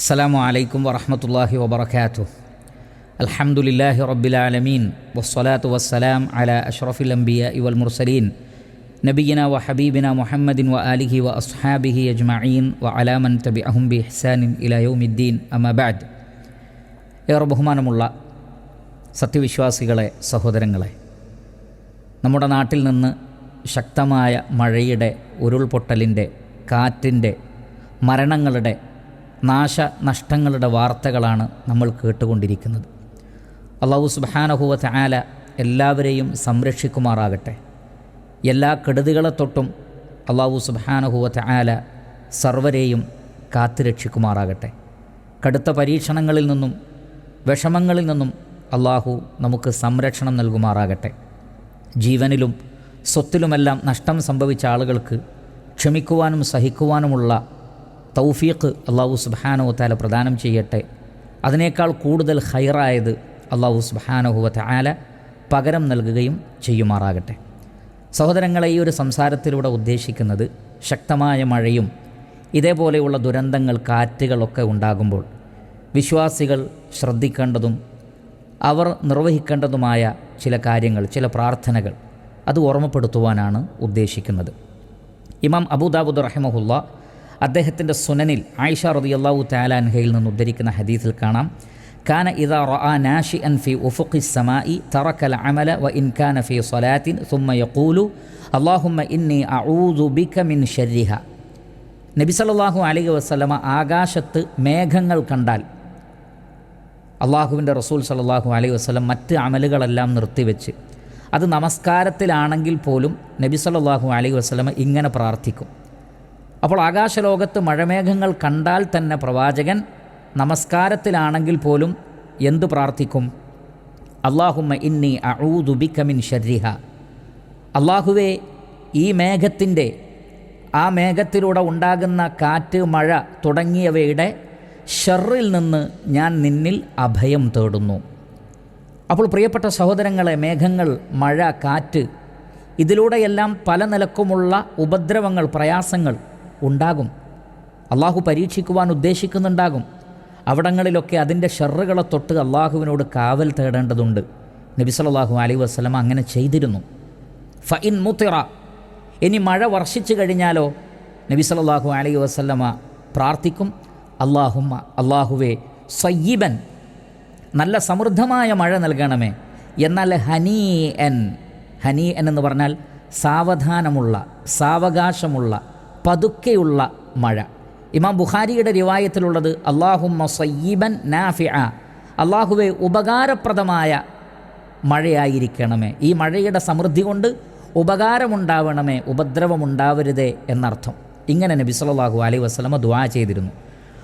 അസ്സാം വലൈക്കും വറഹമത്തല്ലാഹി വബർക്കാത്തു അലഹമുല്ലാഹി റബ്ബിലാലമീൻ വസ്സലാത്തു വസ്സലാം അല അഷ്റഫുൽ അംബിയ ഇവൽ മുർസലീൻ. നബിയന വ ഹബീബിന മുഹമ്മദിൻ വ അലിഹി വ അസ്ഹാബിഹി അജ്മഈൻ വ അലാമൻ തബി അഹും ബി ഹസാനിൻ ഇലയോമിദ്ദീൻ അമബാദ് ഏറെ ബഹുമാനമുള്ള സത്യവിശ്വാസികളെ സഹോദരങ്ങളെ നമ്മുടെ നാട്ടിൽ നിന്ന് ശക്തമായ മഴയുടെ ഉരുൾപൊട്ടലിന്റെ കാറ്റിന്റെ മരണങ്ങളുടെ നാശനഷ്ടങ്ങളുടെ വാർത്തകളാണ് നമ്മൾ കേട്ടുകൊണ്ടിരിക്കുന്നത്. അള്ളാഹു സുബാനഹുവ ആല എല്ലാവരെയും സംരക്ഷിക്കുമാറാകട്ടെ. എല്ലാ കെടുതികളെ തൊട്ടും അള്ളാഹു സുബാനഹുവ ആല സർവരെയും കാത്തുരക്ഷിക്കുമാറാകട്ടെ. കടുത്ത പരീക്ഷണങ്ങളിൽ നിന്നും വിഷമങ്ങളിൽ നിന്നും അള്ളാഹു നമുക്ക് സംരക്ഷണം നൽകുമാറാകട്ടെ. ജീവനിലും സ്വത്തിലുമെല്ലാം നഷ്ടം സംഭവിച്ച ആളുകൾക്ക് ക്ഷമിക്കുവാനും സഹിക്കുവാനുമുള്ള തൗഫീഖ് അള്ളാഹു സുബാനഹുത്താല പ്രദാനം ചെയ്യട്ടെ. അതിനേക്കാൾ കൂടുതൽ ഹൈറായത് അള്ളാഹു സുബാനഹുവത്ത താല പകരം നൽകുകയും ചെയ്യുമാറാകട്ടെ. സഹോദരങ്ങളെ ഈ ഒരു സംസാരത്തിലൂടെ ഉദ്ദേശിക്കുന്നത് ശക്തമായ മഴയും ഇതേപോലെയുള്ള ദുരന്തങ്ങൾ കാറ്റുകളൊക്കെ ഉണ്ടാകുമ്പോൾ വിശ്വാസികൾ ശ്രദ്ധിക്കേണ്ടതും അവർ നിർവഹിക്കേണ്ടതുമായ ചില കാര്യങ്ങൾ ചില പ്രാർത്ഥനകൾ അത് ഓർമ്മപ്പെടുത്തുവാനാണ് ഉദ്ദേശിക്കുന്നത്. ഇമാം അബൂദാബുദ് റഹിമഹുല്ല അദ്ദേഹത്തിന്റെ സുനനിൽ ആയിഷ റതി അള്ളാഹു താലാൻഹയിൽ നിന്ന് ഉദ്ധരിക്കുന്ന ഹദീസിൽ കാണാം. കാന ഇദാ റഅ നാഷിഅൻ ഫി ഉഫുഖി സമായി തറക്കൽ അമല വ ഇൻ കാന ഫി സൊലാത്തിൻ സുമ്മ യഖൂലു അള്ളാഹുമ്മ ഇന്നി അഊദു ബിക മിൻ ഷരിഹ നബി സല്ലല്ലാഹു അലൈഹി വസ്ലമ ആകാശത്ത് മേഘങ്ങൾ കണ്ടാൽ അള്ളാഹുവിന്റെ റസൂൽ സല്ലല്ലാഹു അലൈഹി വസ്ലം മറ്റ് അമലുകളെല്ലാം നിർത്തിവെച്ച് അത് നമസ്കാരത്തിലാണെങ്കിൽ പോലും നബി സല്ലല്ലാഹു അലൈഹി വസ്ലമ ഇങ്ങനെ പ്രാർത്ഥിക്കും. അപ്പോൾ ആകാശലോകത്ത് മഴമേഘങ്ങൾ കണ്ടാൽ തന്നെ പ്രവാചകൻ നമസ്കാരത്തിലാണെങ്കിൽ പോലും എന്തു പ്രാർത്ഥിക്കും? അള്ളാഹുമ്മ ഇന്നി അഊദുബിക ഷരിഹ അള്ളാഹുവേ ഈ മേഘത്തിന്റെ ആ മേഘത്തിലൂടെ ഉണ്ടാകുന്ന കാറ്റ് മഴ തുടങ്ങിയവയുടെ ഷെറിൽ നിന്ന് ഞാൻ നിന്നിൽ അഭയം തേടുന്നു. അപ്പോൾ പ്രിയപ്പെട്ട സഹോദരങ്ങളെ മേഘങ്ങൾ മഴ കാറ്റ് ഇതിലൂടെയെല്ലാം പല നിലക്കുമുള്ള ഉപദ്രവങ്ങൾ പ്രയാസങ്ങൾ ഉണ്ടാകും. അള്ളാഹു പരീക്ഷിക്കുവാൻ ഉദ്ദേശിക്കുന്നുണ്ടാകും. അവിടങ്ങളിലൊക്കെ അതിന്റെ ഷെറുകളെ തൊട്ട് അള്ളാഹുവിനോട് കാവൽ തേടേണ്ടതുണ്ട്. നബി സല്ലല്ലാഹു അലൈഹി വസ്ലമ അങ്ങനെ ചെയ്തിരുന്നു. ഫ ഇൻ മുത്തിറ ഇനി മഴ വർഷിച്ചു കഴിഞ്ഞാലോ? നബി സല്ലല്ലാഹു അലൈഹി വസല്ലമ പ്രാർത്ഥിക്കും. അള്ളാഹുമ്മ അള്ളാഹുവേ സയ്യിബൻ നല്ല സമൃദ്ധമായ മഴ നൽകണമേ. എന്നാൽ ഹനീ എൻ ഹനീ എൻ എന്ന് പറഞ്ഞാൽ സാവധാനമുള്ള സാവകാശമുള്ള പതുക്കെയുള്ള മഴ. ഇമാം ബുഖാരിയുടെ റിവായത്തിലുള്ളത് അള്ളാഹുമ്മ സയ്യിബൻ ആ അള്ളാഹുവെ ഉപകാരപ്രദമായ മഴയായിരിക്കണമേ. ഈ മഴയുടെ സമൃദ്ധി കൊണ്ട് ഉപകാരമുണ്ടാവണമേ ഉപദ്രവമുണ്ടാവരുതേ എന്നർത്ഥം. ഇങ്ങനെ നബി സല്ലല്ലാഹു അലൈ വസ്ലമ ദുആ ചെയ്തിരുന്നു.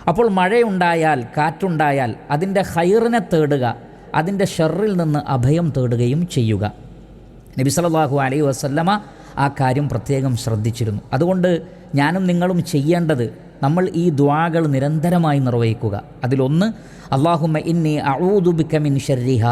അപ്പോൾ മഴയുണ്ടായാൽ കാറ്റുണ്ടായാൽ അതിന്റെ ഹൈറിനെ തേടുക അതിന്റെ ഷെറിൽ നിന്ന് അഭയം തേടുകയും ചെയ്യുക. നബി സല്ലല്ലാഹു അലൈഹി വസല്ലമ ആ കാര്യം പ്രത്യേകം ശ്രദ്ധിച്ചിരുന്നു. അതുകൊണ്ട് ഞാനും നിങ്ങളും ചെയ്യേണ്ടത് നമ്മൾ ഈ ദ്വാകൾ നിരന്തരമായി നിർവഹിക്കുക. അതിലൊന്ന് അള്ളാഹു ഇന്നി അഴൂദുബിക്കമിൻ മിൻ ഷർരിഹ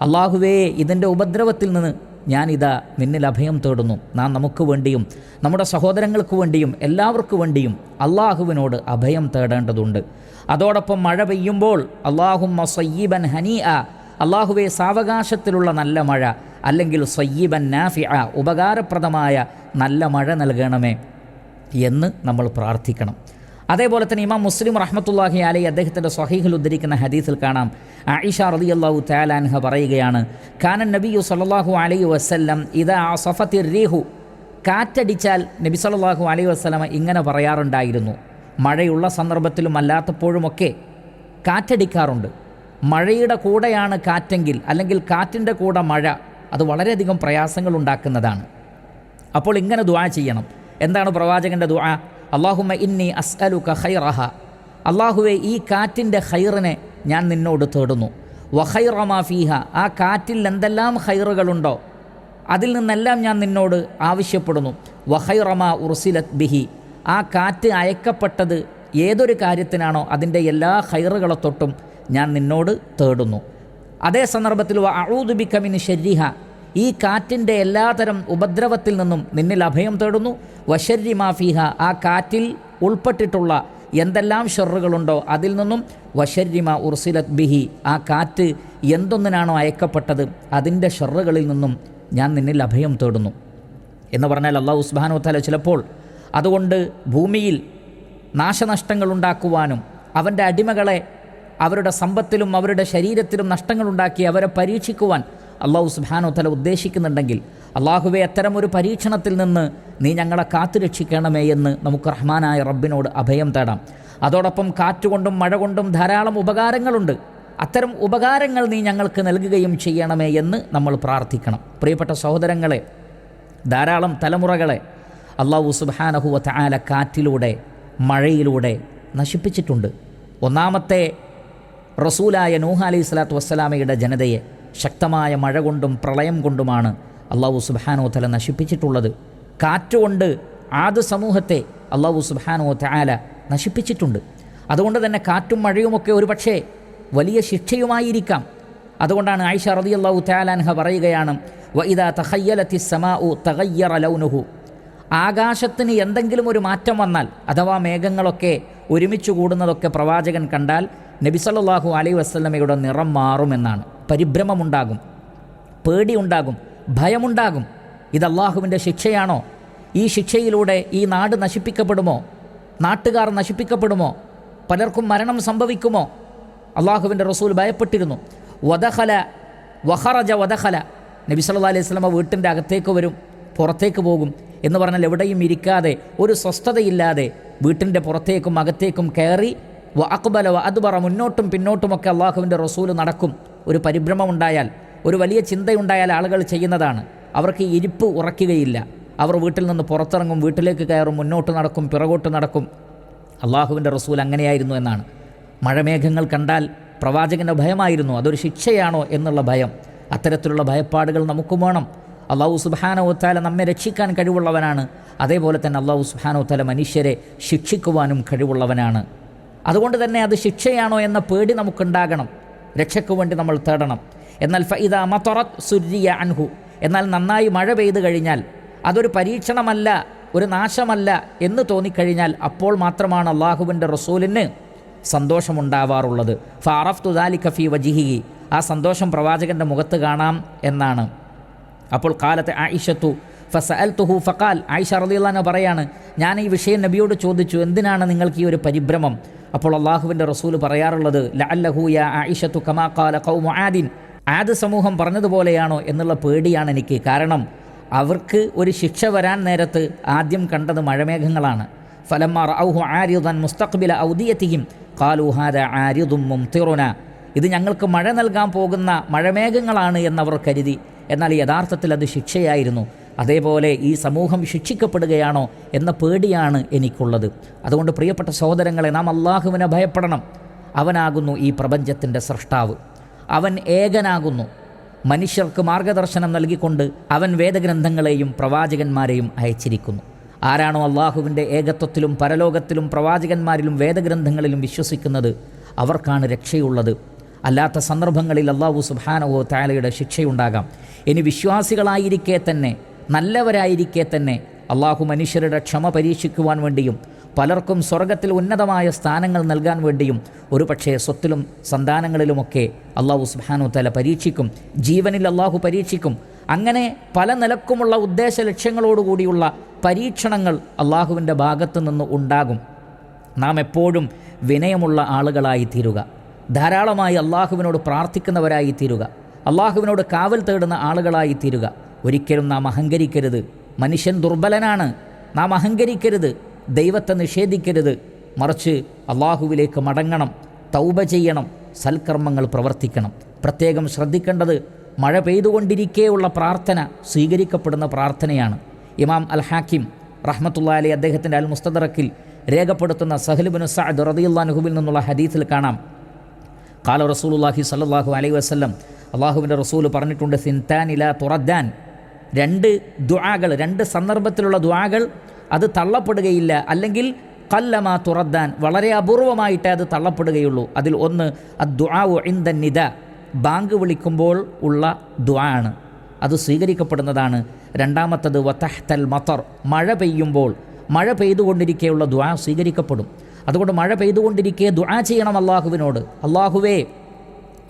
അള്ളാഹുവേ ഇതിന്റെ ഉപദ്രവത്തിൽ നിന്ന് ഞാനിതാ നിന്നിൽ അഭയം തേടുന്നു. നാം നമുക്ക് വേണ്ടിയും നമ്മുടെ സഹോദരങ്ങൾക്ക് വേണ്ടിയും എല്ലാവർക്കു വേണ്ടിയും അള്ളാഹുവിനോട് അഭയം തേടേണ്ടതുണ്ട്. അതോടൊപ്പം മഴ പെയ്യുമ്പോൾ അള്ളാഹും സയ്യിബൻ ഹനീ അ അള്ളാഹുവെ സാവകാശത്തിലുള്ള നല്ല മഴ. അല്ലെങ്കിൽ സയ്യിബൻ ആ ഉപകാരപ്രദമായ നല്ല മഴ നൽകണമേ എന്ന് നമ്മൾ പ്രാർത്ഥിക്കണം. അതേപോലെ തന്നെ ഇമാം മുസ്ലിം റഹ്മത്തുല്ലാഹി അലൈ അദ്ദേഹത്തിന്റെ സ്വഹീഹിൽ ഉദ്ധരിക്കുന്ന ഹദീസിൽ കാണാം. ആയിഷ റതി അള്ളാഹു താലാൻഹ പറയുകയാണ് കാനൻ നബിയു സല്ലാഹു അലൈ വസ്ല്ലം ഇത് ആ സഫത്തിർ റീഹു കാറ്റടിച്ചാൽ നബി സല്ലാഹു അലൈ വസ്ലമ ഇങ്ങനെ പറയാറുണ്ടായിരുന്നു മഴയുള്ള സന്ദർഭത്തിലും അല്ലാത്തപ്പോഴുമൊക്കെ കാറ്റടിക്കാറുണ്ട്. മഴയുടെ കൂടെയാണ് കാറ്റെങ്കിൽ അല്ലെങ്കിൽ കാറ്റിന്റെ കൂടെ മഴ അത് വളരെയധികം പ്രയാസങ്ങൾ ഉണ്ടാക്കുന്നതാണ് അപ്പോൾ ഇങ്ങനെ ദുആ ചെയ്യണം. എന്താണ് പ്രവാചകന്റെ ദുആ? അള്ളാഹുമ ഇന്നി അസ്അലുക ഖൈറഹ. അള്ളാഹുവെ ഈ കാറ്റിന്റെ ഹൈറിനെ ഞാൻ നിന്നോട് തേടുന്നു. വഖൈറമാ ഫീഹ. ആ കാറ്റിൽ എന്തെല്ലാം ഹൈറുകളുണ്ടോ അതിൽ നിന്നെല്ലാം ഞാൻ നിന്നോട് ആവശ്യപ്പെടുന്നു. വഖൈറമാ ഉർസിലത് ബിഹി. ആ കാറ്റ് അയക്കപ്പെട്ടത് ഏതൊരു കാര്യത്തിനാണോ അതിന്റെ എല്ലാ ഹൈറുകളെ തൊട്ടും ഞാൻ നിന്നോട് തേടുന്നു. അതേ സന്ദർഭത്തിൽ വ ശരീഹ. ഈ കാറ്റിന്റെ എല്ലാതരം ഉപദ്രവത്തിൽ നിന്നും നിന്നിൽ അഭയം തേടുന്നു. വശരി മാഫിഹ ആ കാറ്റിൽ ഉൾപ്പെട്ടിട്ടുള്ള എന്തെല്ലാം ഷെറുകളുണ്ടോ അതിൽ നിന്നും വശരിമ ഉർസിലത് ബിഹി. ആ കാറ്റ് എന്തൊന്നിനാണോ അയക്കപ്പെട്ടത് അതിന്റെ ഷെറുകളിൽ നിന്നും ഞാൻ നിന്നിൽ അഭയം തേടുന്നു. എന്ന് പറഞ്ഞാൽ അള്ളാഹു ഉസ്ബാനു താല ചിലപ്പോൾ അതുകൊണ്ട് ഭൂമിയിൽ നാശനഷ്ടങ്ങൾ ഉണ്ടാക്കുവാനും അവന്റെ അടിമകളെ അവരുടെ സമ്പത്തിലും അവരുടെ ശരീരത്തിലും നഷ്ടങ്ങളുണ്ടാക്കി അവരെ പരീക്ഷിക്കുവാൻ അള്ളാഹു സുബാനോ തല ഉദ്ദേശിക്കുന്നുണ്ടെങ്കിൽ അള്ളാഹുവെ അത്തരം ഒരു പരീക്ഷണത്തിൽ നിന്ന് നീ ഞങ്ങളെ കാത്തു രക്ഷിക്കണമേ എന്ന് നമുക്ക് റഹ്മാനായ റബ്ബിനോട് അഭയം തേടാം. അതോടൊപ്പം കാറ്റുകൊണ്ടും മഴ കൊണ്ടും ധാരാളം ഉപകാരങ്ങളുണ്ട്. അത്തരം ഉപകാരങ്ങൾ നീ ഞങ്ങൾക്ക് നൽകുകയും ചെയ്യണമേ എന്ന് നമ്മൾ പ്രാർത്ഥിക്കണം. പ്രിയപ്പെട്ട സഹോദരങ്ങളെ ധാരാളം തലമുറകളെ അള്ളാഹു സുബാനഹുവ താല കാറ്റിലൂടെ മഴയിലൂടെ നശിപ്പിച്ചിട്ടുണ്ട്. ഒന്നാമത്തെ റസൂലായ നൂഹ അലൈഹി സ്വലാത്തു വസ്സലാമയുടെ ജനതയെ ശക്തമായ മഴ കൊണ്ടും പ്രളയം കൊണ്ടുമാണ് അള്ളാഹു സുബാനോ തല നശിപ്പിച്ചിട്ടുള്ളത്. കാറ്റുകൊണ്ട് ആദ് സമൂഹത്തെ അള്ളാഹു സുബാനോ തആല നശിപ്പിച്ചിട്ടുണ്ട്. അതുകൊണ്ട് തന്നെ കാറ്റും മഴയുമൊക്കെ ഒരു പക്ഷേ വലിയ ശിക്ഷയുമായിരിക്കാം. അതുകൊണ്ടാണ് ആയിഷ റതി അള്ളാഹു തയാലാൻഹ പറയുകയാണ് വ ഇതാ തഹയ്യലത്തി സമാ ഉ തകയ്യറ ആകാശത്തിന് എന്തെങ്കിലും ഒരു മാറ്റം വന്നാൽ അഥവാ മേഘങ്ങളൊക്കെ ഒരുമിച്ച് കൂടുന്നതൊക്കെ പ്രവാചകൻ കണ്ടാൽ നബിസല്ലാഹു അലൈ വസ്ലമയുടെ നിറം മാറുമെന്നാണ്. പരിഭ്രമമുണ്ടാകും പേടിയുണ്ടാകും ഭയമുണ്ടാകും. ഇത് അള്ളാഹുവിന്റെ ശിക്ഷയാണോ? ഈ ശിക്ഷയിലൂടെ ഈ നാട് നശിപ്പിക്കപ്പെടുമോ? നാട്ടുകാർ നശിപ്പിക്കപ്പെടുമോ? പലർക്കും മരണം സംഭവിക്കുമോ? അള്ളാഹുവിന്റെ റസൂൽ ഭയപ്പെട്ടിരുന്നു. വദഹല വഹറജ വദഹല നബി സല്ലാ അലൈഹി സ്വലമ വീട്ടിന്റെ അകത്തേക്ക് വരും പുറത്തേക്ക് പോകും എന്ന് പറഞ്ഞാൽ എവിടെയും ഇരിക്കാതെ ഒരു സ്വസ്ഥതയില്ലാതെ വീട്ടിന്റെ പുറത്തേക്കും അകത്തേക്കും കയറി വ അക്ബല വ അദ്ബറ മുന്നോട്ടും പിന്നോട്ടുമൊക്കെ അള്ളാഹുവിന്റെ റസൂൽ നടക്കും. ഒരു പരിഭ്രമമുണ്ടായാൽ ഒരു വലിയ ചിന്തയുണ്ടായാൽ ആളുകൾ ചെയ്യുന്നതാണ്. അവർക്ക് ഇരിപ്പ് ഉറക്കുകയില്ല അവർ വീട്ടിൽ നിന്ന് പുറത്തിറങ്ങും വീട്ടിലേക്ക് കയറും മുന്നോട്ട് നടക്കും പിറകോട്ട് നടക്കും. അള്ളാഹുവിന്റെ റസൂൽ അങ്ങനെയായിരുന്നു എന്നാണ്. മഴമേഘങ്ങൾ കണ്ടാൽ പ്രവാചകന്റെ ഭയമായിരുന്നു. അതൊരു ശിക്ഷയാണോ എന്നുള്ള ഭയം. അത്തരത്തിലുള്ള ഭയപ്പാടുകൾ നമുക്കും വേണം. അള്ളാഹു സുബാനോത്താല താല നമ്മെ രക്ഷിക്കാൻ കഴിവുള്ളവനാണ്. അതേപോലെ തന്നെ അള്ളാഹു സുബാനോത്താല താല മനുഷ്യരെ ശിക്ഷിക്കുവാനും കഴിവുള്ളവനാണ്. അതുകൊണ്ട് തന്നെ അത് ശിക്ഷയാണോ എന്ന പേടി നമുക്കുണ്ടാകണം. രക്ഷയ്ക്ക് വേണ്ടി നമ്മൾ തേടണം. എന്നാൽ ഫൈദ മതൊറത്ത് സുരിയ അൻഹു. എന്നാൽ നന്നായി മഴ പെയ്തു കഴിഞ്ഞാൽ അതൊരു പരീക്ഷണമല്ല ഒരു നാശമല്ല എന്ന് തോന്നിക്കഴിഞ്ഞാൽ അപ്പോൾ മാത്രമാണ് അള്ളാഹുവിന്റെ റസൂലിന് സന്തോഷമുണ്ടാവാറുള്ളത്. ഫാറഫ് തുദാലി കഫി വജിഹി. ആ സന്തോഷം പ്രവാചകന്റെ മുഖത്ത് കാണാം എന്നാണ്. അപ്പോൾ കാലത്തെ ആയിഷത്തു ഫസ അൽ തുഹു ഫക്കാൽ ആയിഷ റദിയുള്ളാന പറയാണ് ഞാൻ ഈ വിഷയം നബിയോട് ചോദിച്ചു എന്തിനാണ് നിങ്ങൾക്ക് ഈ ഒരു പരിഭ്രമം? അപ്പോൾ അള്ളാഹുവിന്റെ റസൂൽ പറയാറുള്ളത് ലഅല്ലഹു യാ ആയിഷത്തു കമാ കാല കൗമു ആദിൻ. ആദ് സമൂഹം പറഞ്ഞതുപോലെയാണോ എന്നുള്ള പേടിയാണ് എനിക്ക്. കാരണം അവർക്ക് ഒരു ശിക്ഷ വരാൻ നേരത്ത് ആദ്യം കണ്ടത് മഴമേഘങ്ങളാണ്. ഫലമാർ ഔഹു ആരിദൻ മുസ്തഖ്ബില ഔദിയത്തിയും കാലുഹാദ ആരിദും മുംതിറുന. ഇത് ഞങ്ങൾക്ക് മഴ നൽകാൻ പോകുന്ന മഴമേഘങ്ങളാണ് എന്നവർ കരുതി. എന്നാൽ യഥാർത്ഥത്തിൽ അത് ശിക്ഷയായിരുന്നു. അതേപോലെ ഈ സമൂഹം ശിക്ഷിക്കപ്പെടുകയാണോ എന്ന പേടിയാണ് എനിക്കുള്ളത്. അതുകൊണ്ട് പ്രിയപ്പെട്ട സഹോദരങ്ങളെ നാം അള്ളാഹുവിനെ ഭയപ്പെടണം. അവനാകുന്നു ഈ പ്രപഞ്ചത്തിന്റെ സൃഷ്ടാവ് അവൻ ഏകനാകുന്നു. മനുഷ്യർക്ക് മാർഗദർശനം നൽകിക്കൊണ്ട് അവൻ വേദഗ്രന്ഥങ്ങളെയും പ്രവാചകന്മാരെയും അയച്ചിരിക്കുന്നു. ആരാണോ അള്ളാഹുവിന്റെ ഏകത്വത്തിലും പരലോകത്തിലും പ്രവാചകന്മാരിലും വേദഗ്രന്ഥങ്ങളിലും വിശ്വസിക്കുന്നത് അവർക്കാണ് രക്ഷയുള്ളത്. അല്ലാത്ത സന്ദർഭങ്ങളിൽ അള്ളാഹു സുബാനവോ താലയുടെ ശിക്ഷയുണ്ടാകാം. ഇനി വിശ്വാസികളായിരിക്കെ തന്നെ നല്ലവരായിരിക്കെ തന്നെ. അള്ളാഹു മനുഷ്യരുടെ ക്ഷമ പരീക്ഷിക്കുവാൻ വേണ്ടിയും പലർക്കും സ്വർഗത്തിൽ ഉന്നതമായ സ്ഥാനങ്ങൾ നൽകാൻ വേണ്ടിയും ഒരുപക്ഷേ സ്വത്തിലും സന്താനങ്ങളിലുമൊക്കെ അള്ളാഹു സുബാനു തല പരീക്ഷിക്കും. ജീവനിൽ അള്ളാഹു പരീക്ഷിക്കും. അങ്ങനെ പല നിലക്കുമുള്ള ഉദ്ദേശ ലക്ഷ്യങ്ങളോടുകൂടിയുള്ള പരീക്ഷണങ്ങൾ അള്ളാഹുവിന്റെ ഭാഗത്തു നിന്ന് ഉണ്ടാകും. നാം എപ്പോഴും വിനയമുള്ള ആളുകളായി തീരുക. ധാരാളമായി അള്ളാഹുവിനോട് പ്രാർത്ഥിക്കുന്നവരായി തീരുക. അള്ളാഹുവിനോട് കാവൽ തേടുന്ന ആളുകളായി തീരുക. ഒരിക്കലും നാം അഹങ്കരിക്കരുത്. മനുഷ്യൻ ദുർബലനാണ്. നാം അഹങ്കരിക്കരുത്. ദൈവത്തെ നിഷേധിക്കരുത്. മറിച്ച് അള്ളാഹുവിലേക്ക് മടങ്ങണം. തൗബ ചെയ്യണം. സൽക്കർമ്മങ്ങൾ പ്രവർത്തിക്കണം. പ്രത്യേകം ശ്രദ്ധിക്കേണ്ടത് മഴ പെയ്തുകൊണ്ടിരിക്കെയുള്ള പ്രാർത്ഥന സ്വീകരിക്കപ്പെടുന്ന പ്രാർത്ഥനയാണ്. ഇമാം അൽ ഹാക്കിം റഹ്മത്തുള്ള അലി അദ്ദേഹത്തിന്റെ അൽ മുസ്തദറക്കിൽ രേഖപ്പെടുത്തുന്ന സഹലുബിന് സഅദ് റദിയുല്ലാൻഹുബിൽ നിന്നുള്ള ഹദീസിൽ കാണാം. കാല റസൂലുല്ലാഹി സല്ലാഹു അലൈ വസ്ലം അള്ളാഹുവിന്റെ റസൂൽ പറഞ്ഞിട്ടുണ്ട് സിൻതാൻ ഇല തുറദ്ദാൻ. രണ്ട് ദ്വാകൾ രണ്ട് സന്ദർഭത്തിലുള്ള ദ്വാകൾ അത് തള്ളപ്പെടുകയില്ല. അല്ലെങ്കിൽ കല്ലമ തുറദ്ദാൻ വളരെ അപൂർവമായിട്ടേ അത് തള്ളപ്പെടുകയുള്ളൂ. അതിൽ ഒന്ന് അദ്വാവു ഇന്ദ നിദ ബാങ്ക് വിളിക്കുമ്പോൾ ഉള്ള ദ്വാ ആണ് അത് സ്വീകരിക്കപ്പെടുന്നതാണ്. രണ്ടാമത്തത് വത്തഹ്തൽ മത്തർ മഴ പെയ്യുമ്പോൾ. മഴ പെയ്തുകൊണ്ടിരിക്കെയുള്ള ദ്വാ സ്വീകരിക്കപ്പെടും. അതുകൊണ്ട് മഴ പെയ്തുകൊണ്ടിരിക്കെ ദുആ ചെയ്യണം അള്ളാഹുവിനോട് അള്ളാഹുവേ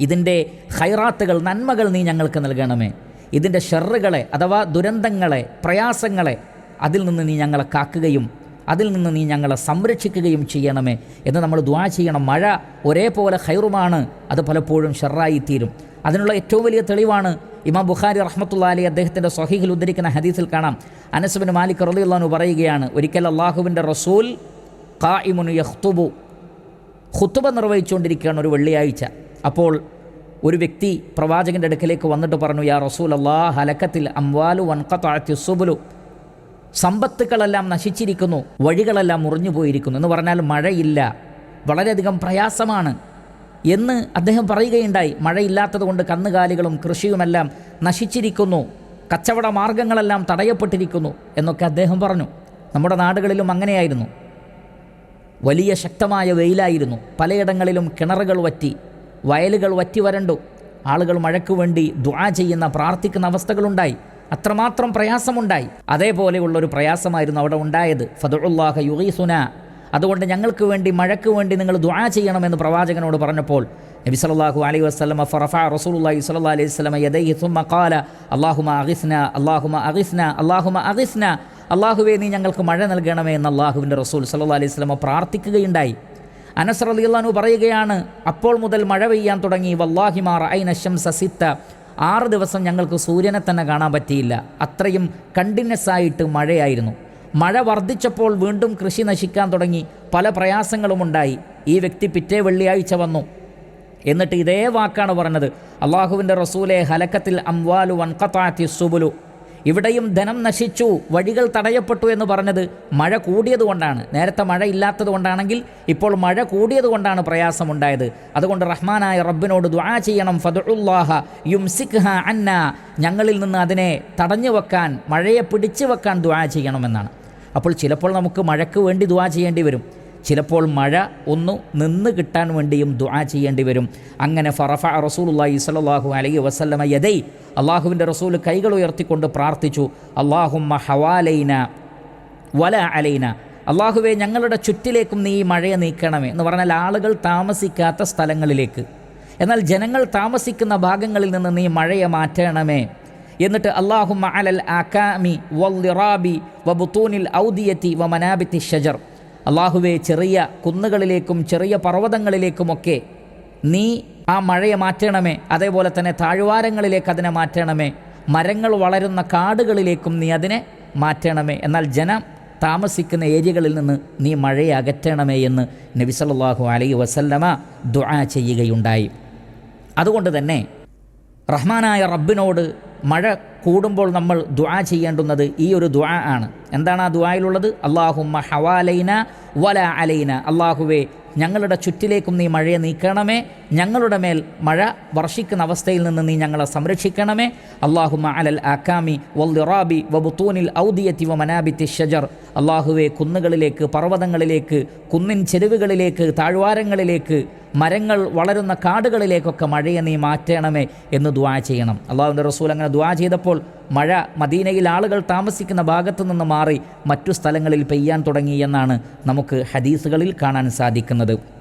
ഇതിന്റെ ഹൈറാത്തുകൾ നന്മകൾ നീ ഞങ്ങൾക്ക് നൽകണമേ. ഇതിന്റെ ഷെറുകളെ അഥവാ ദുരന്തങ്ങളെ പ്രയാസങ്ങളെ അതിൽ നിന്ന് നീ ഞങ്ങളെ കാക്കുകയും അതിൽ നിന്ന് നീ ഞങ്ങളെ സംരക്ഷിക്കുകയും ചെയ്യണമേ എന്ന് നമ്മൾ ദ്വാ ചെയ്യണം. മഴ ഒരേപോലെ ഹൈറുമാണ് അത് പലപ്പോഴും ഷെറായിത്തീരും. അതിനുള്ള ഏറ്റവും വലിയ തെളിവാണ് ഇമാം ബുഖാരി റഹ്മത്തുള്ള അലി അദ്ദേഹത്തിന്റെ സ്വഹീഹിൽ ഉദ്ധരിക്കുന്ന ഹദീസിൽ കാണാം. അനസുബിൻ മാലിക് റലിയുള്ളു പറയുകയാണ് ഒരിക്കൽ അള്ളാഹുവിന്റെ റസൂൽ ഖായിമുനു യഹ്തുബു ഖുത്തുബ നിർവഹിച്ചുകൊണ്ടിരിക്കുകയാണ് ഒരു വെള്ളിയാഴ്ച. അപ്പോൾ ഒരു വ്യക്തി പ്രവാചകന്റെ അടുക്കലേക്ക് വന്നിട്ട് പറഞ്ഞു യാ റസൂൽ അള്ളാ ഹലക്കത്തിൽ അംവാലു വൻകത്താത്തി സുബുലു. സമ്പത്തുക്കളെല്ലാം നശിച്ചിരിക്കുന്നു വഴികളെല്ലാം മുറിഞ്ഞു പോയിരിക്കുന്നു എന്ന് പറഞ്ഞാൽ മഴയില്ല വളരെയധികം പ്രയാസമാണ് എന്ന് അദ്ദേഹം പറയുകയുണ്ടായി. മഴയില്ലാത്തത് കൊണ്ട് കന്നുകാലികളും കൃഷിയുമെല്ലാം നശിച്ചിരിക്കുന്നു കച്ചവട മാർഗങ്ങളെല്ലാം തടയപ്പെട്ടിരിക്കുന്നു എന്നൊക്കെ അദ്ദേഹം പറഞ്ഞു. നമ്മുടെ നാടുകളിലും അങ്ങനെയായിരുന്നു. വലിയ ശക്തമായ വെയിലായിരുന്നു പലയിടങ്ങളിലും കിണറുകൾ വറ്റി വയലുകൾ വറ്റി വരണ്ടു. ആളുകൾ മഴയ്ക്ക് വേണ്ടി ദ്വാ ചെയ്യുന്ന പ്രാർത്ഥിക്കുന്ന അവസ്ഥകളുണ്ടായി. അത്രമാത്രം പ്രയാസമുണ്ടായി. അതേപോലെയുള്ളൊരു പ്രയാസമായിരുന്നു അവിടെ ഉണ്ടായത്. ഫതുള്ളാഹ യുഗീസുന. അതുകൊണ്ട് ഞങ്ങൾക്ക് വേണ്ടി മഴയ്ക്ക് വേണ്ടി നിങ്ങൾ ദ്വാ ചെയ്യണമെന്ന് പ്രവാചകനോട് പറഞ്ഞപ്പോൾ നബി സല്ലല്ലാഹു അലൈഹി വസ്ലമ ഫറഫ റസൂലുള്ളാഹി സ്വല്ലല്ലാഹു അലൈഹി വസല്ലമ യദൈഹി സുമ ഖാല അള്ളാഹുമ അഗിസ്ന അള്ളാഹുമ അഗിസ്ന അള്ളാഹുമ അഗിസ്ന അള്ളാഹുവേ നീ ഞങ്ങൾക്ക് മഴ നൽകണമേ എന്ന് അള്ളാഹുവിന്റെ റസൂൽ സല്ലാ അലൈഹി സ്വലമ പ്രാർത്ഥിക്കുകയുണ്ടായി. അനസ് റളിയല്ലാഹു പറയുകയാണ് അപ്പോൾ മുതൽ മഴ പെയ്യാൻ തുടങ്ങി. വല്ലാഹിമാർ ഐ ശംസ സിത്ത. ആറ് ദിവസം ഞങ്ങൾക്ക് സൂര്യനെ തന്നെ കാണാൻ പറ്റിയില്ല. അത്രയും കണ്ടിന്യൂസ് ആയിട്ട് മഴയായിരുന്നു. മഴ വർദ്ധിച്ചപ്പോൾ വീണ്ടും കൃഷി നശിക്കാൻ തുടങ്ങി. പല പ്രയാസങ്ങളും ഉണ്ടായി. ഈ വ്യക്തി പിറ്റേ വെള്ളിയാഴ്ച വന്നു. എന്നിട്ട് ഇതേ വാക്കാണ് പറഞ്ഞത്. അള്ളാഹുവിന്റെ റസൂലെ ഹലക്കത്തിൽ അംവാലു വൻകത്താത്തി സുബുലു. ഇവിടെയും ധനം നശിച്ചു വഴികൾ തടയപ്പെട്ടു എന്ന് പറഞ്ഞത് മഴ കൂടിയതുകൊണ്ടാണ് നേരത്തെ മഴ ഇല്ലാത്തത് കൊണ്ടാണെങ്കിൽ ഇപ്പോൾ മഴ കൂടിയതുകൊണ്ടാണ് പ്രയാസമുണ്ടായത്. അതുകൊണ്ട് റഹ്മാനായ റബ്ബിനോട് ദ്വാ ചെയ്യണം. ഫതുല്ലാഹ യുംസിഖ് അന്ന. ഞങ്ങളിൽ നിന്ന് അതിനെ തടഞ്ഞു വെക്കാൻ മഴയെ പിടിച്ചു വെക്കാൻ ദ്വാ ചെയ്യണമെന്നാണ്. അപ്പോൾ ചിലപ്പോൾ നമുക്ക് മഴയ്ക്ക് വേണ്ടി ദ്വാ ചെയ്യേണ്ടി വരും. ചിലപ്പോൾ മഴ ഒന്ന് നിന്ന് കിട്ടാൻ വേണ്ടിയും ദുആ ചെയ്യേണ്ടി വരും. അങ്ങനെ ഫറഫ റസൂലുള്ളാഹി സ്വല്ലല്ലാഹു അലൈഹി വസല്ലമ യദൈ അള്ളാഹുവിന്റെ റസൂൽ കൈകൾ ഉയർത്തിക്കൊണ്ട് പ്രാർത്ഥിച്ചു അള്ളാഹുമ്മ ഹവാലൈന വല അലൈന അള്ളാഹുവെ ഞങ്ങളുടെ ചുറ്റിലേക്കും നീ ഈ മഴയെ നീക്കണമേ എന്ന് പറഞ്ഞാൽ ആളുകൾ താമസിക്കാത്ത സ്ഥലങ്ങളിലേക്ക്. എന്നാൽ ജനങ്ങൾ താമസിക്കുന്ന ഭാഗങ്ങളിൽ നിന്ന് നീ മഴയെ മാറ്റണമേ എന്നിട്ട് അള്ളാഹുമ്മ അലൽ ആക്കാമി റാബി വബുത്തൂനിൽ ഔദിയത്തി വ മനാബിത്തി ഷജർ അള്ളാഹുവെ ചെറിയ കുന്നുകളിലേക്കും ചെറിയ പർവതങ്ങളിലേക്കുമൊക്കെ നീ ആ മഴയെ മാറ്റണമേ. അതേപോലെ തന്നെ താഴ്വാരങ്ങളിലേക്ക് അതിനെ മാറ്റണമേ. മരങ്ങൾ വളരുന്ന കാടുകളിലേക്കും നീ അതിനെ മാറ്റണമേ. എന്നാൽ ജനം താമസിക്കുന്ന ഏരിയകളിൽ നിന്ന് നീ മഴയെ അകറ്റണമേ എന്ന് നബി അലൈ വസല്ലമ ദുആ ചെയ്യുകയുണ്ടായി. അതുകൊണ്ട് തന്നെ റഹ്മാനായ റബ്ബിനോട് മഴ കൂടുമ്പോൾ നമ്മൾ ദുആ ചെയ്യേണ്ടുന്നത് ഈ ഒരു ദുആ ആണ്. എന്താണ് ആ ദുആയിലുള്ളത്? അള്ളാഹുമ്മ ഹവാലൈന വല അലൈന. അള്ളാഹുവേ ഞങ്ങളുടെ ചുറ്റിലേക്കും നീ മഴയെ നീക്കണമേ. ഞങ്ങളുടെ മേൽ മഴ വർഷിക്കുന്ന അവസ്ഥയിൽ നിന്ന് നീ ഞങ്ങളെ സംരക്ഷിക്കണമേ. അള്ളാഹുമ അലൽ ആക്കാമി വൽറാബി വബുത്തൂനിൽ ഔദിയത്തി വ മനാബിത്തി ഷജർ അള്ളാഹുവെ കുന്നുകളിലേക്ക് പർവതങ്ങളിലേക്ക് കുന്നിൻ ചെരുവുകളിലേക്ക് താഴ്വാരങ്ങളിലേക്ക് മരങ്ങൾ വളരുന്ന കാടുകളിലേക്കൊക്കെ മഴയെ നീ മാറ്റണമേ എന്ന് ദ്വാ ചെയ്യണം. അള്ളാഹുവിന്റെ റസൂൽ അങ്ങനെ ദ്വാ ചെയ്തപ്പോൾ മഴ മദീനയിൽ ആളുകൾ താമസിക്കുന്ന ഭാഗത്തു നിന്ന് മാറി മറ്റു സ്ഥലങ്ങളിൽ പെയ്യാൻ തുടങ്ങി എന്നാണ് നമുക്ക് ഹദീസുകളിൽ കാണാൻ സാധിക്കുന്നത്.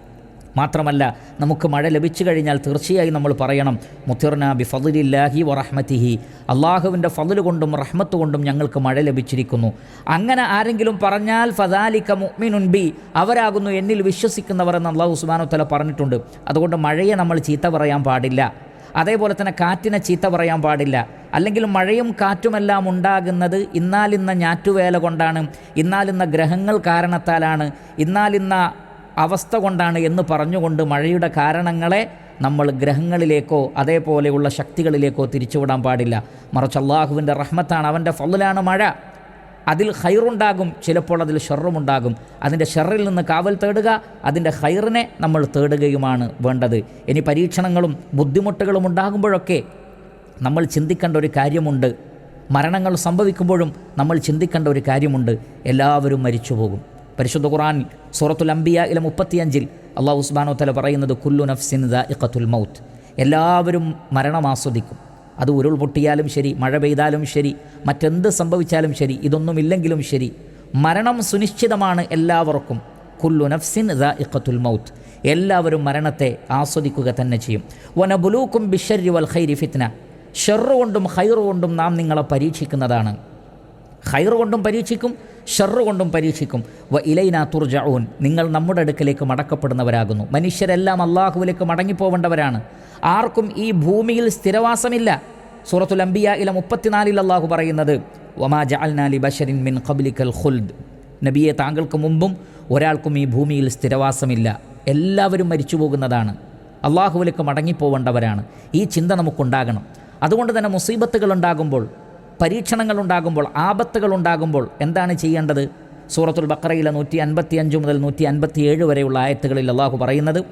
മാത്രമല്ല നമുക്ക് മഴ ലഭിച്ചു കഴിഞ്ഞാൽ തീർച്ചയായും നമ്മൾ പറയണം മുത്തിർന ബി ഫതുലില്ലാഹി വറഹ്മത്തിഹി അള്ളാഹുവിന്റെ ഫതുൽ കൊണ്ടും റഹ്മത്ത് കൊണ്ടും ഞങ്ങൾക്ക് മഴ ലഭിച്ചിരിക്കുന്നു. അങ്ങനെ ആരെങ്കിലും പറഞ്ഞാൽ ഫദാലിക്ക മുഅ്മിനുൻ ബി അവരാകുന്നു എന്നിൽ വിശ്വസിക്കുന്നവർ എന്ന് അള്ളാഹു ഉസ്മാനു തല പറഞ്ഞിട്ടുണ്ട്. അതുകൊണ്ട് മഴയെ നമ്മൾ ചീത്ത പറയാൻ പാടില്ല. അതേപോലെ തന്നെ കാറ്റിനെ ചീത്ത പറയാൻ പാടില്ല. അല്ലെങ്കിൽ മഴയും കാറ്റുമെല്ലാം ഉണ്ടാകുന്നത് ഇന്നാലിന്ന ഞാറ്റുവേല കൊണ്ടാണ് ഇന്നാലിന്ന ഗ്രഹങ്ങൾ കാരണത്താലാണ് ഇന്നാലിന്ന അവസ്ഥ കൊണ്ടാണ് എന്ന് പറഞ്ഞുകൊണ്ട് മഴയുടെ കാരണങ്ങളെ നമ്മൾ ഗ്രഹങ്ങളിലേക്കോ അതേപോലെയുള്ള ശക്തികളിലേക്കോ തിരിച്ചുവിടാൻ പാടില്ല. മറിച്ച് അള്ളാഹുവിന്റെ റഹ്മത്താണ് അവന്റെ ഫضലാണ് മഴ. അതിൽ ഹൈറുണ്ടാകും ചിലപ്പോൾ അതിൽ ഷെറുമുണ്ടാകും അതിന്റെ ഷെറിൽ നിന്ന് കാവൽ തേടുക അതിന്റെ ഹൈറിനെ നമ്മൾ തേടുകയുമാണ് വേണ്ടത്. ഇനി പരീക്ഷണങ്ങളും ബുദ്ധിമുട്ടുകളും ഉണ്ടാകുമ്പോഴൊക്കെ നമ്മൾ ചിന്തിക്കേണ്ട ഒരു കാര്യമുണ്ട്. മരണങ്ങൾ സംഭവിക്കുമ്പോഴും നമ്മൾ ചിന്തിക്കേണ്ട ഒരു കാര്യമുണ്ട്. എല്ലാവരും മരിച്ചു പോകും പരിശുദ്ധ ഖുറാൻ സൂറത്തുൽ അംബിയ ഇല മുപ്പത്തിയഞ്ചിൽ അള്ളാഹു ഉസ്ബാനോ തല പറയുന്നത് കുല്ലു നഫ്സിൻ ഇഖത്തുൽ മൗത്ത്. എല്ലാവരും മരണം ആസ്വദിക്കും. അത് ഉരുൾപൊട്ടിയാലും ശരി മഴ പെയ്താലും ശരി മറ്റെന്ത് സംഭവിച്ചാലും ശരി ഇതൊന്നുമില്ലെങ്കിലും ശരി. മരണം സുനിശ്ചിതമാണ് എല്ലാവർക്കും. കുല്ലു നഫ്സിൻ ദ ഇഖത്തുൽ മൗത്ത്. എല്ലാവരും മരണത്തെ ആസ്വദിക്കുക തന്നെ ചെയ്യും. വനബുലൂക്കും ബിഷരി വൽ ഖൈരി ഫിത്ന. ഷെറു കൊണ്ടും ഹൈറു കൊണ്ടും നാം നിങ്ങളെ പരീക്ഷിക്കുന്നതാണ്. ഹൈർ കൊണ്ടും പരീക്ഷിക്കും ഷെറു കൊണ്ടും പരീക്ഷിക്കും. വ ഇലൈന തുർജഊൻ. നിങ്ങൾ നമ്മുടെ അടുക്കലേക്ക് മടക്കപ്പെടുന്നവരാകുന്നു. മനുഷ്യരെല്ലാം അള്ളാഹുവിലേക്ക് മടങ്ങിപ്പോവേണ്ടവരാണ്. ആർക്കും ഈ ഭൂമിയിൽ സ്ഥിരവാസമില്ല. സൂറത്തുൽ അംബിയ ഇല മുപ്പത്തിനാലിൽ അള്ളാഹു പറയുന്നത് വമാ ജഅൽനാലി ബഷരിൻ മിൻ ഖബ്ലിക്കൽ ഖുൽദ്. നബിയെ താങ്കൾക്ക് മുമ്പും ഒരാൾക്കും ഈ ഭൂമിയിൽ സ്ഥിരവാസമില്ല. എല്ലാവരും മരിച്ചു പോകുന്നതാണ് അള്ളാഹുവിലേക്ക് മടങ്ങിപ്പോവേണ്ടവരാണ്. ഈ ചിന്ത നമുക്കുണ്ടാകണം. അതുകൊണ്ട് തന്നെ മുസീബത്തുകൾ ഉണ്ടാകുമ്പോൾ പരീക്ഷണങ്ങൾ ഉണ്ടാകുമ്പോൾ ആപത്തുകൾ ഉണ്ടാകുമ്പോൾ എന്താണ് ചെയ്യേണ്ടത്? സൂറത്തുൽ ബക്രയിലെ നൂറ്റി അൻപത്തി അഞ്ച് മുതൽ നൂറ്റി അൻപത്തി ഏഴ് വരെയുള്ള ആയത്തുകളിൽ അള്ളാഹു പറയുന്നത്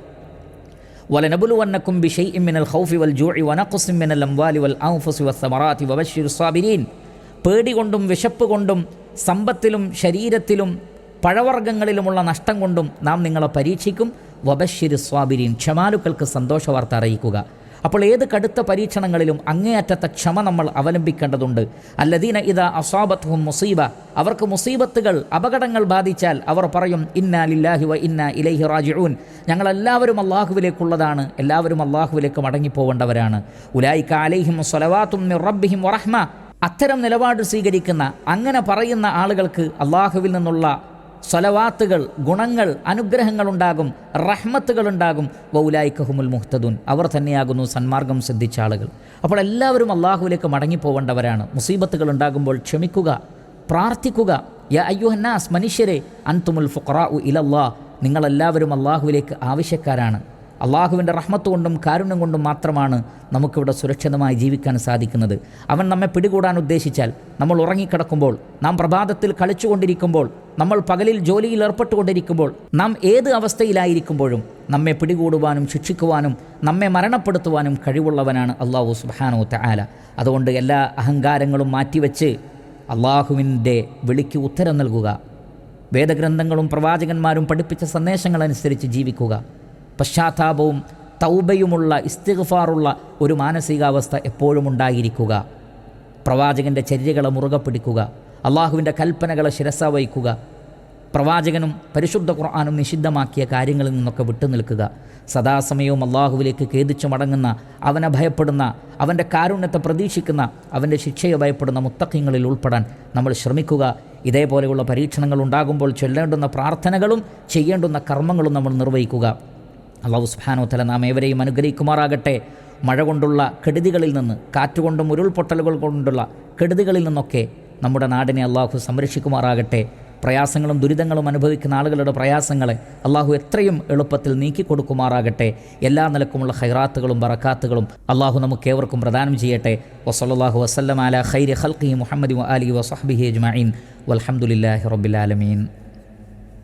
വലനബുലുവന്നക്കും ബിഷൈ മിനൽ ഖൗഫി വൽ ജൂഇ വനഖുസിം മിനൽ അംവാലി വൽ ഔഫുസി വസ്സമറാത്തി വബശ്ശിർ സ്വാബിരീൻ പേടി കൊണ്ടും വിശപ്പ് കൊണ്ടും സമ്പത്തിലും ശരീരത്തിലും പഴവർഗങ്ങളിലുമുള്ള നഷ്ടം കൊണ്ടും നാം നിങ്ങളെ പരീക്ഷിക്കും. വബശ്ശിർ സ്വാബിരീൻ ക്ഷമാലുക്കൾക്ക് സന്തോഷവാർത്ത അറിയിക്കുക. അപ്പോൾ ഏത് കടുത്ത പരീക്ഷണങ്ങളിലും അങ്ങേയറ്റത്തെ ക്ഷമ നമ്മൾ അവലംബിക്കേണ്ടതുണ്ട്. അല്ലദീന ഇത അസാബത്വം മുസീബ. അവർക്ക് മുസീബത്തുകൾ അപകടങ്ങൾ ബാധിച്ചാൽ അവർ പറയും ഇന്നാ ലില്ലാഹി വ ഇന്ന ഇലൈഹി റാജിഊൻ. ഞങ്ങളെല്ലാവരും അള്ളാഹുവിലേക്കുള്ളതാണ് എല്ലാവരും അള്ളാഹുവിലേക്ക് മടങ്ങിപ്പോവേണ്ടവരാണ് ഉലായിക്ക അലൈഹിം സ്വലവാത്തും റബ്ബിഹിം വറഹ്മ. അത്തരം നിലപാട് സ്വീകരിക്കുന്ന അങ്ങനെ പറയുന്ന ആളുകൾക്ക് അള്ളാഹുവിൽ നിന്നുള്ള സ്വലവാത്തുകൾ ഗുണങ്ങൾ അനുഗ്രഹങ്ങളുണ്ടാകും റഹ്മത്തുകളുണ്ടാകും. വൗലായിക്കഹുമുൽ മുഹ്തദുൻ. അവർ തന്നെയാകുന്നു സന്മാർഗം സിദ്ധിച്ച ആളുകൾ. അപ്പോൾ എല്ലാവരും അള്ളാഹുവിലേക്ക് മടങ്ങിപ്പോവേണ്ടവരാണ്. മുസീബത്തുകൾ ഉണ്ടാകുമ്പോൾ ക്ഷമിക്കുക പ്രാർത്ഥിക്കുക. യ അയ്യുഹന്നാസ് മനുഷ്യരെ അൻതുമുൽ ഫുഖറാ ഉ ഇലല്ലാ നിങ്ങളെല്ലാവരും അള്ളാഹുവിലേക്ക് ആവശ്യക്കാരാണ്. അള്ളാഹുവിന്റെ റഹ്മത്ത് കൊണ്ടും കാരുണ്യം കൊണ്ടും മാത്രമാണ് നമുക്കിവിടെ സുരക്ഷിതമായി ജീവിക്കാൻ സാധിക്കുന്നത്. അവൻ നമ്മെ പിടികൂടാൻ ഉദ്ദേശിച്ചാൽ നമ്മൾ ഉറങ്ങിക്കിടക്കുമ്പോൾ നാം പ്രഭാതത്തിൽ കളിച്ചുകൊണ്ടിരിക്കുമ്പോൾ നമ്മൾ പകലിൽ ജോലിയിൽ ഏർപ്പെട്ടുകൊണ്ടിരിക്കുമ്പോൾ നാം ഏത് അവസ്ഥയിലായിരിക്കുമ്പോഴും നമ്മെ പിടികൂടുവാനും ശിക്ഷിക്കുവാനും നമ്മെ മരണപ്പെടുത്തുവാനും കഴിവുള്ളവനാണ് അള്ളാഹു സുബാനോ തആല അതുകൊണ്ട് എല്ലാ അഹങ്കാരങ്ങളും മാറ്റിവെച്ച് അള്ളാഹുവിന്റെ വിളിക്ക് ഉത്തരം നൽകുക. വേദഗ്രന്ഥങ്ങളും പ്രവാചകന്മാരും പഠിപ്പിച്ച സന്ദേശങ്ങളനുസരിച്ച് ജീവിക്കുക. പശ്ചാത്താപവും തൗബയുമുള്ള ഇസ്തിഗ്ഫാറുള്ള ഒരു മാനസികാവസ്ഥ എപ്പോഴും ഉണ്ടായിരിക്കുക. പ്രവാചകന്റെ ചര്യകളെ മുറുകെ പിടിക്കുക. അള്ളാഹുവിന്റെ കൽപ്പനകളെ ശിരസ വഹിക്കുക. പ്രവാചകനും പരിശുദ്ധ ഖുർആാനും നിഷിദ്ധമാക്കിയ കാര്യങ്ങളിൽ നിന്നൊക്കെ വിട്ടുനിൽക്കുക. സദാസമയവും അള്ളാഹുവിലേക്ക് ഖേദിച്ചു മടങ്ങുന്ന അവനെ ഭയപ്പെടുന്ന അവന്റെ കാരുണ്യത്തെ പ്രതീക്ഷിക്കുന്ന അവന്റെ ശിക്ഷയെ ഭയപ്പെടുന്ന മുത്തക്കിങ്ങളിൽ ഉൾപ്പെടാൻ നമ്മൾ ശ്രമിക്കുക. ഇതേപോലെയുള്ള പരീക്ഷണങ്ങൾ ഉണ്ടാകുമ്പോൾ ചൊല്ലേണ്ടുന്ന പ്രാർത്ഥനകളും ചെയ്യേണ്ടുന്ന കർമ്മങ്ങളും നമ്മൾ നിർവഹിക്കുക. അള്ളാഹു സുബ്ഹാനഹു തല നാം ഏവരെയും അനുഗ്രഹിക്കുമാറാകട്ടെ. മഴ കൊണ്ടുള്ള കെടുതികളിൽ നിന്ന് കാറ്റുകൊണ്ടും ഉരുൾപൊട്ടലുകൾ കൊണ്ടുള്ള കെടുതികളിൽ നിന്നൊക്കെ നമ്മുടെ നാടിനെ അള്ളാഹു സംരക്ഷിക്കുമാറാകട്ടെ. പ്രയാസങ്ങളും ദുരിതങ്ങളും അനുഭവിക്കുന്ന ആളുകളുടെ പ്രയാസങ്ങളെ അള്ളാഹു എത്രയും എളുപ്പത്തിൽ നീക്കിക്കൊടുക്കുമാറാകട്ടെ. എല്ലാ നിലക്കുമുള്ള ഹൈറാത്തുകളും ബറക്കാത്തുകളും അള്ളാഹു നമുക്ക് ഏവർക്കും പ്രദാനം ചെയ്യട്ടെ. വസല്ലാഹു വസ്ലം അല ഖൈരി ഖൽഖി മുഹമ്മദ് അലി വസഹബിഹി അജ്മീൻ വലഹമുല്ലാഹി റബ്ബിലാലമീൻ